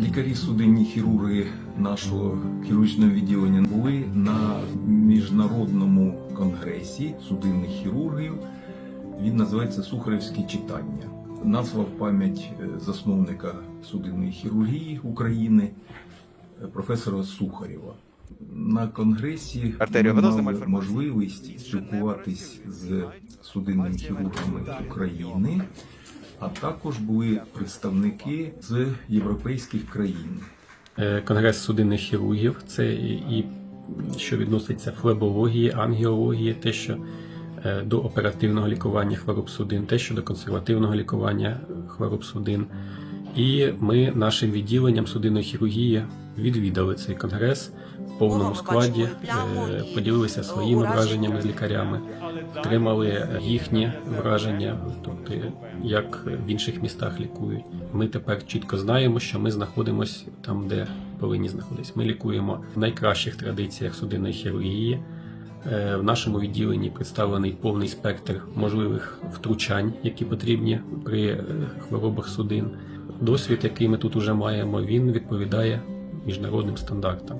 Лікарі судинні хірурги нашого хірургічного відділення були на міжнародному конгресі судинних хірургів. Він називається Сухаревські читання. Назва в пам'ять е, засновника судинної хірургії України е, професора Сухарєва. На конгресі Артерію ми мали можливість спілкуватись з судинними хірургами України, а також були представники з європейських країн. Е, Конгрес судинних хірургів, це і, що відноситься флебології, ангіології, те, що е, до оперативного лікування хвороб судин, те, що до консервативного лікування хвороб судин. І ми нашим відділенням судинної хірургії відвідали цей конгрес в повному складі, е, поділилися своїми враженнями з лікарями, отримали е, їхні враження, тобто як в інших містах лікують. Ми тепер чітко знаємо, що ми знаходимося там, де повинні знаходитися. Ми лікуємо в найкращих традиціях судинної хірургії. Е, В нашому відділенні представлений повний спектр можливих втручань, які потрібні при е, хворобах судин. Досвід, який ми тут уже маємо, він відповідає міжнародним стандартам.